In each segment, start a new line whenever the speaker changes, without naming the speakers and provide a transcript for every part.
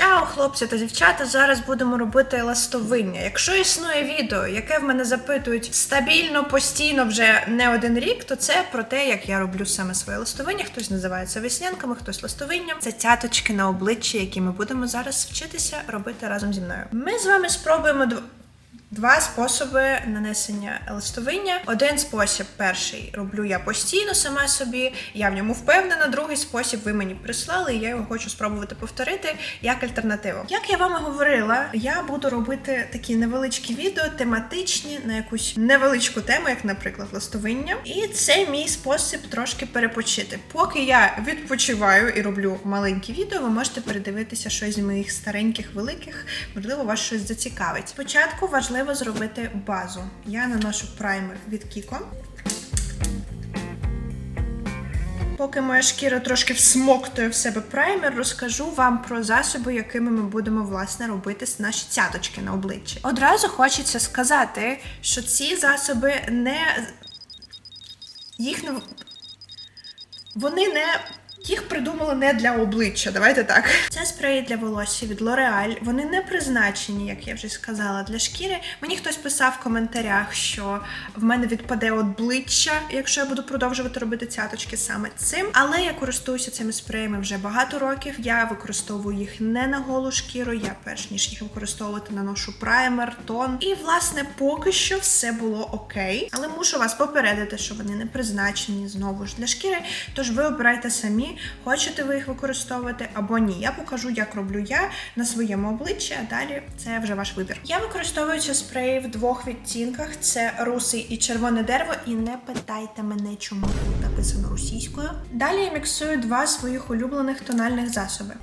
Чао, хлопці та дівчата. Зараз будемо робити ластовиння. Якщо існує відео, яке в мене запитують стабільно, постійно вже не один рік, то це про те, як я роблю саме своє ластовиння. Хтось називається веснянками, хтось ластовинням. Це цяточки на обличчі, які ми будемо зараз вчитися робити разом зі мною. Ми з вами спробуємо Два способи нанесення листовиння. Один спосіб, перший роблю я постійно сама собі, я в ньому впевнена. Другий спосіб ви мені прислали, і я його хочу спробувати повторити як альтернативу. Як я вам говорила, я буду робити такі невеличкі відео, тематичні на якусь невеличку тему, як, наприклад, листовиння. І це мій спосіб трошки перепочити. Поки я відпочиваю і роблю маленькі відео, ви можете передивитися щось з моїх стареньких великих, можливо, вас щось зацікавить. Спочатку важливо зробити базу. Я наношу праймер від Kiko. Поки моя шкіра трошки всмоктує в себе праймер, розкажу вам про засоби, якими ми будемо власне робити наші цяточки на обличчі. Одразу хочеться сказати, що ці засоби не їх не вони не. Їх придумали не для обличчя, давайте так. Це спреї для волосся від L'Oreal. Вони не призначені, як я вже сказала, для шкіри. Мені хтось писав в коментарях, що в мене відпаде обличчя, якщо я буду продовжувати робити цяточки саме цим. Але я користуюся цими спреями вже багато років. Я використовую їх не на голу шкіру. Я перш ніж їх використовувати, наношу праймер, тон. І власне поки що все було окей. Але мушу вас попередити, що вони не призначені знову ж для шкіри. Тож ви обирайте самі, хочете ви їх використовувати або ні. Я покажу, як роблю я на своєму обличчі, а далі це вже ваш вибір. Я використовую ці спреї в двох відтінках: це русий і червоне дерево. І не питайте мене, чому тут написано російською. Далі я міксую два своїх улюблених тональних засоби.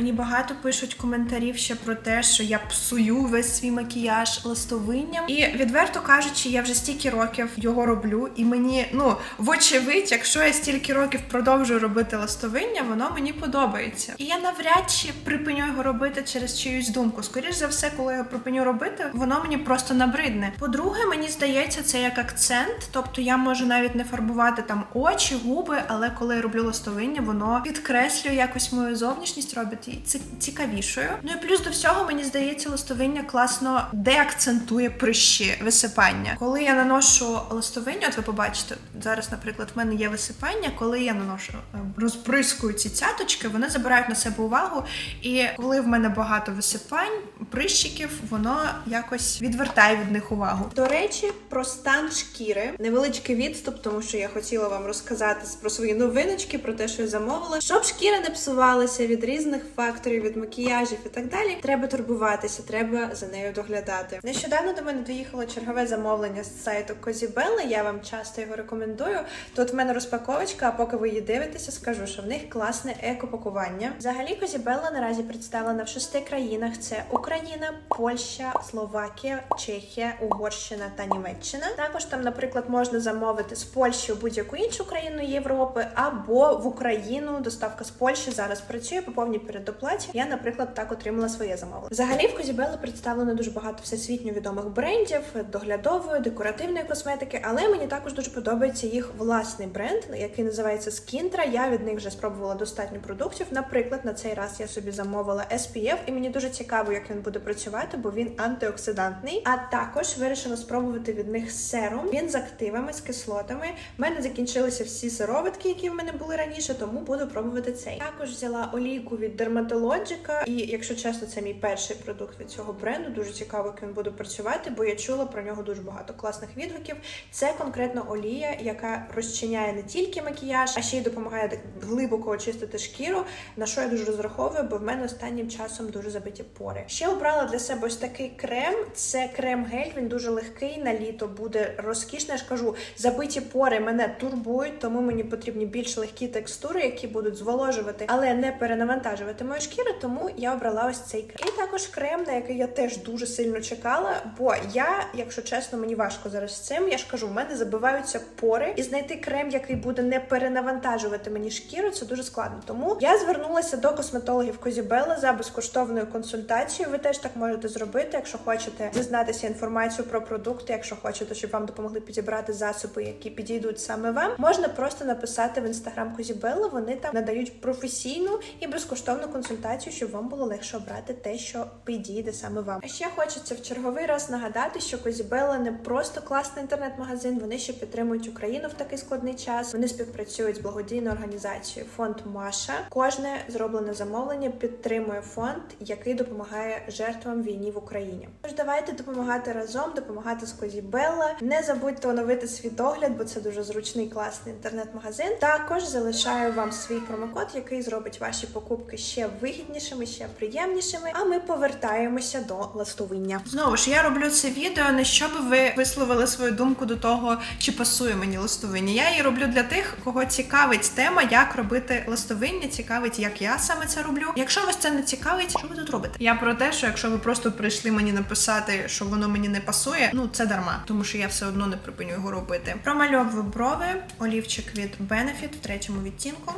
Мені багато пишуть коментарів ще про те, що я псую весь свій макіяж ластовинням. І відверто кажучи, я вже стільки років його роблю, і мені, ну, вочевидь, якщо я стільки років продовжую робити ластовиння, воно мені подобається. І я навряд чи припиню його робити через чиюсь думку. Скоріш за все, коли я припиню робити, воно мені просто набридне. По-друге, мені здається, це як акцент, тобто я можу навіть не фарбувати там очі, губи, але коли я роблю ластовиння, воно підкреслює якось мою зовнішність, робить цікавішою. Ну і плюс до всього, мені здається, ластовиння класно деакцентує прищі висипання. Коли я наношу ластовиння, от ви побачите, зараз, наприклад, в мене є висипання, коли я наношу е, розприскую ці цяточки, вони забирають на себе увагу. І коли в мене багато висипань, прищиків, воно якось відвертає від них увагу. До речі, про стан шкіри. Невеличкий відступ, тому що я хотіла вам розказати про свої новиночки, про те, що я замовила. Щоб шкіра не псувалася від різних факторів, від макіяжів і так далі. Треба турбуватися, треба за нею доглядати. Нещодавно до мене доїхало чергове замовлення з сайту Козібелла. Я вам часто його рекомендую. Тут в мене розпаковочка, а поки ви її дивитеся, скажу, що в них класне екопакування. Взагалі, Козібелла наразі представлена в шести країнах: це Україна, Польща, Словакія, Чехія, Угорщина та Німеччина. Також там, наприклад, можна замовити з Польщі у будь-яку іншу країну Європи або в Україну. Доставка з Польщі зараз працює по повній передоплаті. Я, наприклад, так отримала своє замовлення. Взагалі в Козібелла представлено дуже багато всесвітньо відомих брендів, доглядової, декоративної косметики, але мені також дуже подобається їх власний бренд, який називається Скінтра. Я від них вже спробувала достатньо продуктів. Наприклад, на цей раз я собі замовила SPF, і мені дуже цікаво, як він буде працювати, бо він антиоксидантний. А також вирішила спробувати від них серум. Він з активами, з кислотами. У мене закінчилися всі сироватки, які в мене були раніше, тому буду пробувати цей. Також взяла олійку від Dermatologica, і якщо чесно, це мій перший продукт від цього бренду. Дуже цікаво, як він буде працювати, бо я чула про нього дуже багато класних відгуків. Це конкретно олія, яка розчиняє не тільки макіяж, а ще й допомагає глибоко очистити шкіру. На що я дуже розраховую, бо в мене останнім часом дуже забиті пори. Ще обрала для себе ось такий крем. Це крем-гель. Він дуже легкий. На літо буде розкішний. Я ж кажу, забиті пори мене турбують, тому мені потрібні більш легкі текстури, які будуть зволожувати, але не перенавантажувати мою шкіру, тому я обрала ось цей крем. І також крем, на який я теж дуже сильно чекала. Бо я, якщо чесно, мені важко зараз з цим. Я ж кажу, в мене забиваються пори, і знайти крем, який буде не перенавантажувати мені шкіру, це дуже складно. Тому я звернулася до косметологів Козібела за безкоштовною консультацією. Ви теж так можете зробити, якщо хочете дізнатися інформацію про продукти, якщо хочете, щоб вам допомогли підібрати засоби, які підійдуть саме вам. Можна просто написати в інстаграм Козібела. Вони там надають професійну і безкоштовну консультацію, щоб вам було легше обрати те, що підійде саме вам. А ще хочеться в черговий раз нагадати, що Козібела не просто класний інтернет-магазин. Вони ще підтримують Україну в такий складний час. Вони співпрацюють з благодійною організацією Фонд Маша. Кожне зроблене замовлення підтримує фонд, який допомагає жертвам війні в Україні. Тож давайте допомагати разом, допомагати з Козібелла. Не забудьте оновити свій догляд, бо це дуже зручний класний інтернет-магазин. Також залишаю вам свій промокод, який зробить ваші покупки ще вигіднішими, ще приємнішими. А ми повертаємося до ластовиння. Знову ж я роблю це відео не щоб ви висловили свою думку до того, чи пасує мені ластовиння. Я її роблю для тих, кого цікавить тема, як робити ластовиння, цікавить, як я саме це роблю. Якщо вас це не цікавить, що ви тут робите? Я про те, що якщо ви просто прийшли мені написати, що воно мені не пасує, ну це дарма, тому що я все одно не припиню його робити. Промальовую брови, олівчик від Benefit в третьому відтінку.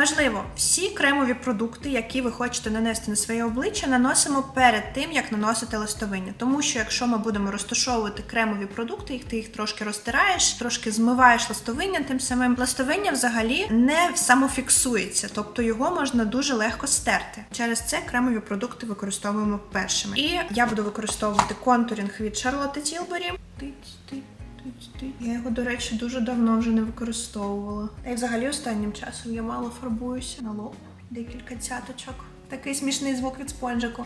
Важливо, всі кремові продукти, які ви хочете нанести на своє обличчя, наносимо перед тим, як наносити листовиння. Тому що якщо ми будемо розташовувати кремові продукти, їх ти їх трошки розтираєш, трошки змиваєш листовиння, тим самим листовиння взагалі не самофіксується, тобто його можна дуже легко стерти. Через це кремові продукти використовуємо першими. І я буду використовувати контурінг від Charlotte Tilbury. Тиць, тиць. Я його, до речі, дуже давно вже не використовувала. Та й взагалі останнім часом я мало фарбуюся на лоб. Декілька цяточок. Такий смішний звук від спонжику.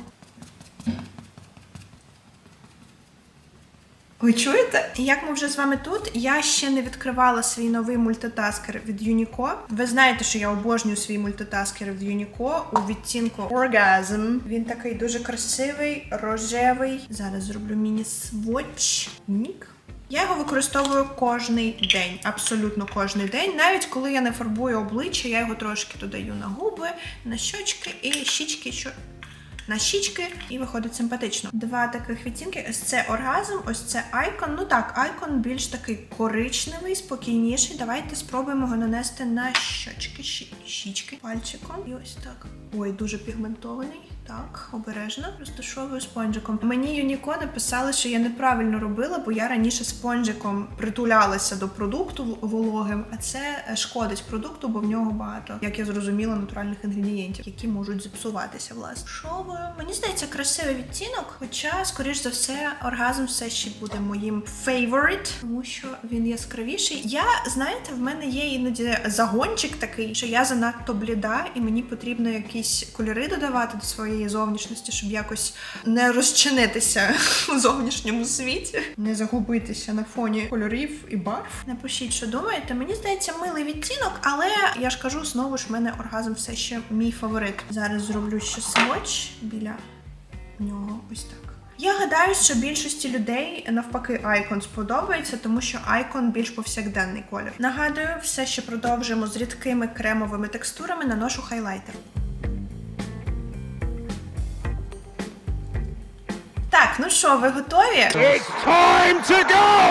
Ви чуєте? Як ми вже з вами тут, я ще не відкривала свій новий мультитаскер від Unico. Ви знаєте, що я обожнюю свій мультитаскер від Unico у відтінку Orgasm. Він такий дуже красивий, рожевий. Зараз зроблю міні-сводч. Нік. Я його використовую кожний день, абсолютно кожний день. Навіть коли я не фарбую обличчя, я його трошки додаю на губи, на щочки і щічки, що на щічки, і виходить симпатично. Два таких відтінки. Ось це оргазм, ось це айкон. Ну так, айкон більш такий коричневий, спокійніший. Давайте спробуємо його нанести на щочки, щічки, пальчиком. І ось так. Ой, дуже пігментований. Так, обережно розташовую спонжиком. Мені Юніко написали, що я неправильно робила, бо я раніше спонжиком притулялася до продукту вологим, а це е, шкодить продукту, бо в нього багато, як я зрозуміла, натуральних інгредієнтів, які можуть зіпсуватися. Власне, ви? мені здається, красивий відтінок. Хоча, скоріш за все, оргазм все ще буде моїм favorite, тому що він яскравіший. Я знаєте, в мене є іноді загончик такий, що я занадто бліда, і мені потрібно якісь кольори додавати до своєї зовнішності, щоб якось не розчинитися у зовнішньому світі, не загубитися на фоні кольорів і барв. Напишіть, що думаєте. Мені здається, милий відтінок, але я ж кажу, знову ж в мене оргазм все ще мій фаворит. Зараз зроблю ще смоч біля нього. Ось так. Я гадаю, що більшості людей навпаки Айкон сподобається, тому що Айкон більш повсякденний колір. Нагадую, все ще продовжуємо з рідкими кремовими текстурами наношу хайлайтер. Так, ну що, ви готові?
It's time to go!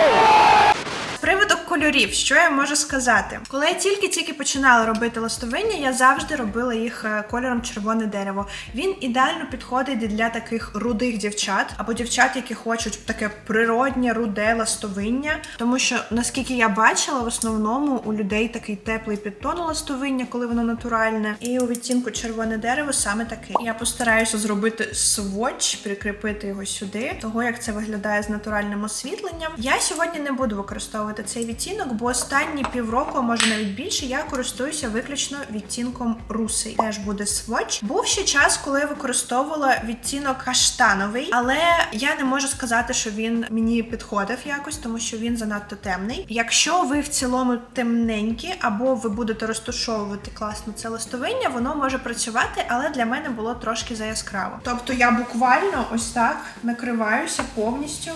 З приводу кольорів, що я можу сказати? Коли я тільки-тільки починала робити ластовиння, я завжди робила їх е, кольором червоне дерево. Він ідеально підходить для таких рудих дівчат або дівчат, які хочуть таке природнє руде ластовиння. Тому що, наскільки я бачила, в основному у людей такий теплий підтон ластовиння, коли воно натуральне. І у відтінку червоне дерево саме такий. Я постараюся зробити сводч, прикріпити його сюди, того як це виглядає з натуральним освітленням. Я сьогодні не буду використовувати цей відтінок, бо останні півроку, може навіть більше, я користуюся виключно відтінком русий. Теж буде сводч. Був ще час, коли я використовувала відтінок каштановий, але я не можу сказати, що він мені підходив якось, тому що він занадто темний. Якщо ви в цілому темненькі, або ви будете розташовувати класно це листовиння, воно може працювати, але для мене було трошки заяскраво. Тобто я буквально ось так накриваюся повністю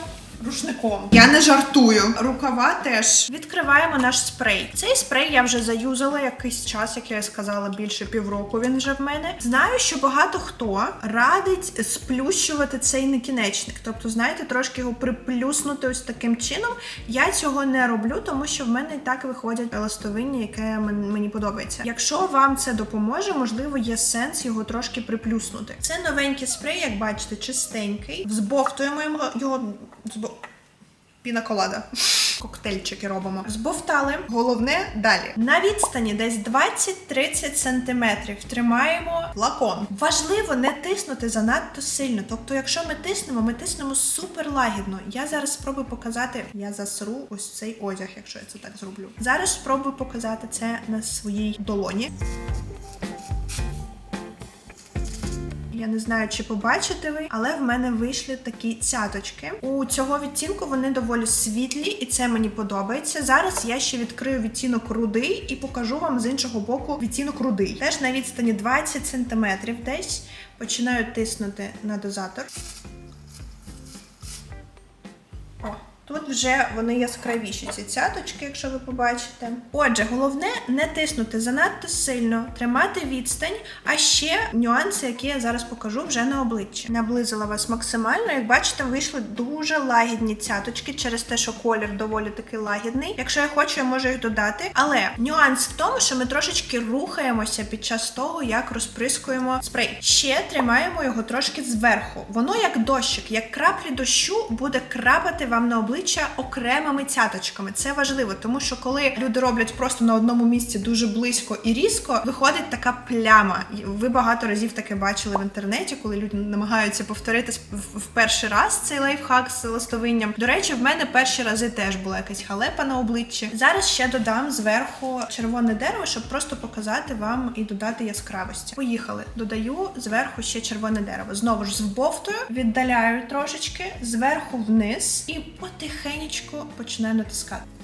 рушником. Я не жартую. Рукава теж. Відкриваємо наш спрей. Цей спрей я вже заюзала якийсь час, як я сказала, більше півроку він вже в мене. Знаю, що багато хто радить сплющувати цей накінечник. Тобто, знаєте, трошки його приплюснути ось таким чином. Я цього не роблю, тому що в мене і так виходять ластовиння, яке мені подобається. Якщо вам це допоможе, можливо, є сенс його трошки приплюснути. Це новенький спрей, як бачите, чистенький. Взбовтуємо його. Пінаколада. Коктейльчики робимо. Збовтали. Головне далі. На відстані десь 20-30 сантиметрів тримаємо флакон. Важливо не тиснути занадто сильно. Тобто, якщо ми тиснемо, ми тиснемо супер лагідно. Я зараз спробую показати. Я засру ось цей одяг, якщо я це так зроблю. Зараз спробую показати це на своїй долоні. Я не знаю, чи побачите ви, але в мене вийшли такі цяточки. У цього відтінку вони доволі світлі, і це мені подобається. Зараз я ще відкрию відтінок рудий і покажу вам з іншого боку відтінок рудий. Теж на відстані 20 см десь починаю тиснути на дозатор. Тут вже вони яскравіші, ці цяточки, якщо ви побачите. Отже, головне не тиснути занадто сильно, тримати відстань, а ще нюанси, які я зараз покажу вже на обличчі. Наблизила вас максимально. Як бачите, вийшли дуже лагідні цяточки через те, що колір доволі таки лагідний. Якщо я хочу, я можу їх додати. Але нюанс в тому, що ми трошечки рухаємося під час того, як розприскуємо спрей. Ще тримаємо його трошки зверху. Воно як дощик, як краплі дощу буде крапати вам на обличчя окремими цяточками. Це важливо, тому що коли люди роблять просто на одному місці дуже близько і різко, виходить така пляма. Ви багато разів таке бачили в інтернеті, коли люди намагаються повторитись в перший раз цей лайфхак з ластовинням. До речі, в мене перші рази теж була якась халепа на обличчі. Зараз ще додам зверху червоне дерево, щоб просто показати вам і додати яскравості. Поїхали. Додаю зверху ще червоне дерево. Знову ж збовтую, віддаляю трошечки зверху вниз і потихенечку почне натискати.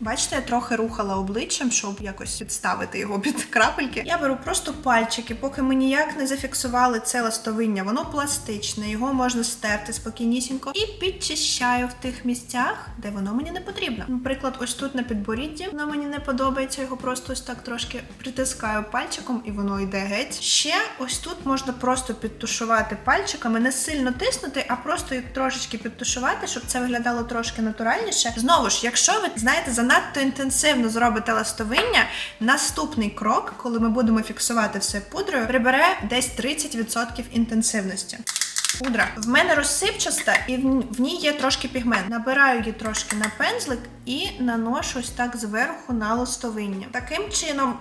Бачите, я трохи рухала обличчям, щоб якось підставити його під крапельки. Я беру просто пальчики, поки ми ніяк не зафіксували це ластовиння. Воно пластичне, його можна стерти спокійнісінько і підчищаю в тих місцях, де воно мені не потрібно. Наприклад, ось тут на підборідді воно мені не подобається. Його просто ось так трошки притискаю пальчиком, і воно йде геть. Ще ось тут можна просто підтушувати пальчиками, не сильно тиснути, а просто їх трошечки підтушувати, щоб це виглядало трошки натуральніше. Знову ж, якщо ви знаєте, занадто інтенсивно зробите ластовиння, наступний крок, коли ми будемо фіксувати все пудрою, прибере десь 30% інтенсивності. Пудра в мене розсипчаста, і в, ній є трошки пігмент. Набираю її трошки на пензлик і наношу ось так зверху на ластовиння. Таким чином.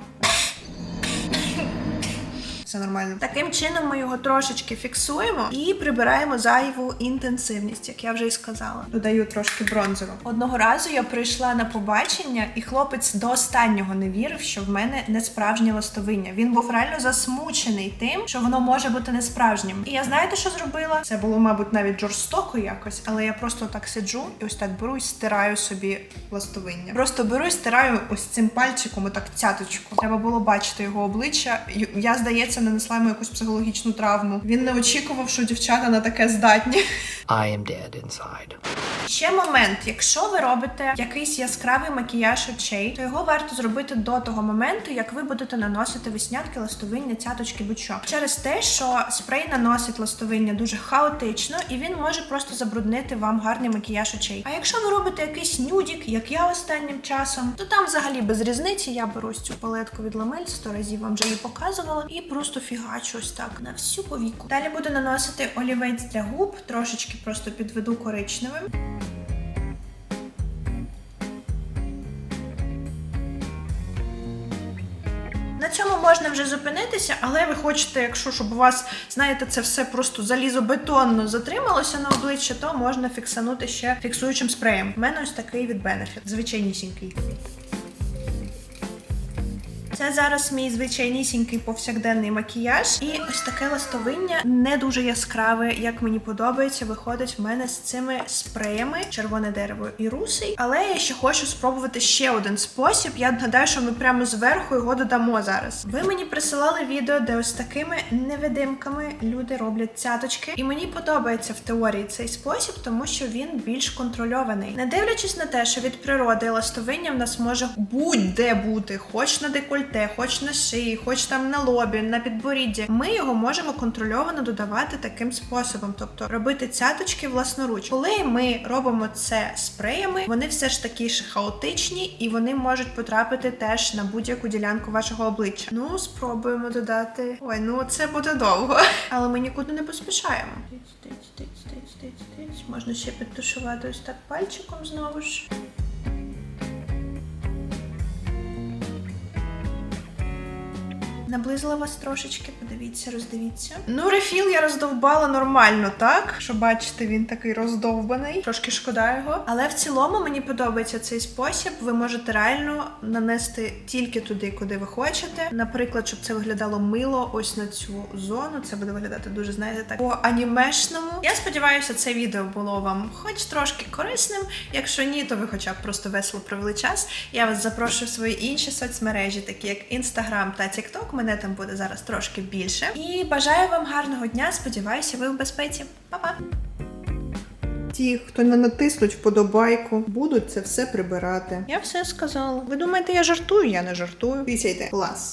Все нормально. Таким чином ми його трошечки фіксуємо і прибираємо зайву інтенсивність, як я вже і сказала. Додаю трошки бронзово. Одного разу я прийшла на побачення, і хлопець до останнього не вірив, що в мене не справжнє ластовиння. Він був реально засмучений тим, що воно може бути не справжнім. І я знаєте, що зробила? Це було, мабуть, навіть жорстоко якось, але я просто так сиджу і ось так беру і стираю собі ластовиння. Просто беру і стираю ось цим пальчиком, отак цяточку. Треба було бачити його обличчя. Я, здається, нанесла йому якусь психологічну травму. Він не очікував, що дівчата на таке здатні.
I am dead inside.
Ще момент, якщо ви робите якийсь яскравий макіяж очей, то його варто зробити до того моменту, як ви будете наносити веснятки, ластовиння, цяточки, будь-що. Через те, що спрей наносить ластовиння дуже хаотично, і він може просто забруднити вам гарний макіяж очей. А якщо ви робите якийсь нюдік, як я останнім часом, то там взагалі без різниці. Я беру цю палетку від Ламель, сто разів вам вже її показувала, і просто фігачу ось так на всю повіку. Далі буду наносити олівець для губ, трошечки просто підведу коричневим. На цьому можна вже зупинитися, але ви хочете, якщо щоб у вас, знаєте, це все просто залізобетонно затрималося на обличчя, то можна фіксанути ще фіксуючим спреєм. У мене ось такий від Benefit, звичайнісінький. Це зараз мій звичайнісінький повсякденний макіяж. І ось таке ластовиння не дуже яскраве, як мені подобається, виходить в мене з цими спреями червоне дерево і русий. Але я ще хочу спробувати ще один спосіб. Я гадаю, що ми прямо зверху його додамо зараз. Ви мені присилали відео, де ось такими невидимками люди роблять цяточки. І мені подобається в теорії цей спосіб, тому що він більш контрольований. Не дивлячись на те, що від природи ластовиння в нас може будь-де бути, хоч на декольте, хоч на шиї, хоч там на лобі, на підборідді. Ми його можемо контрольовано додавати таким способом, тобто робити цяточки власноруч. Коли ми робимо це спреями, вони все ж таки ж хаотичні і вони можуть потрапити теж на будь-яку ділянку вашого обличчя. Ну, спробуємо додати. Ой, ну це буде довго, але ми нікуди не поспішаємо. Можна ще підтушувати ось так пальчиком знову ж. Наблизила вас трошечки, подивіться, роздивіться. Ну, рефіл я роздовбала нормально, так? Що бачите, він такий роздовбаний. Трошки шкода його. Але в цілому мені подобається цей спосіб. Ви можете реально нанести тільки туди, куди ви хочете. Наприклад, щоб це виглядало мило, ось на цю зону. Це буде виглядати дуже, знаєте, так по анімешному. Я сподіваюся, це відео було вам хоч трошки корисним. Якщо ні, то ви хоча б просто весело провели час. Я вас запрошую в свої інші соцмережі, такі як Instagram та TikTok. Мене там буде зараз трошки більше. І бажаю вам гарного дня. Сподіваюся, ви в безпеці. Па-па!
Ті, хто не натиснуть вподобайку, будуть це все прибирати.
Я все сказала. Ви думаєте, я жартую? Я не жартую.
Пісяйте. Клас.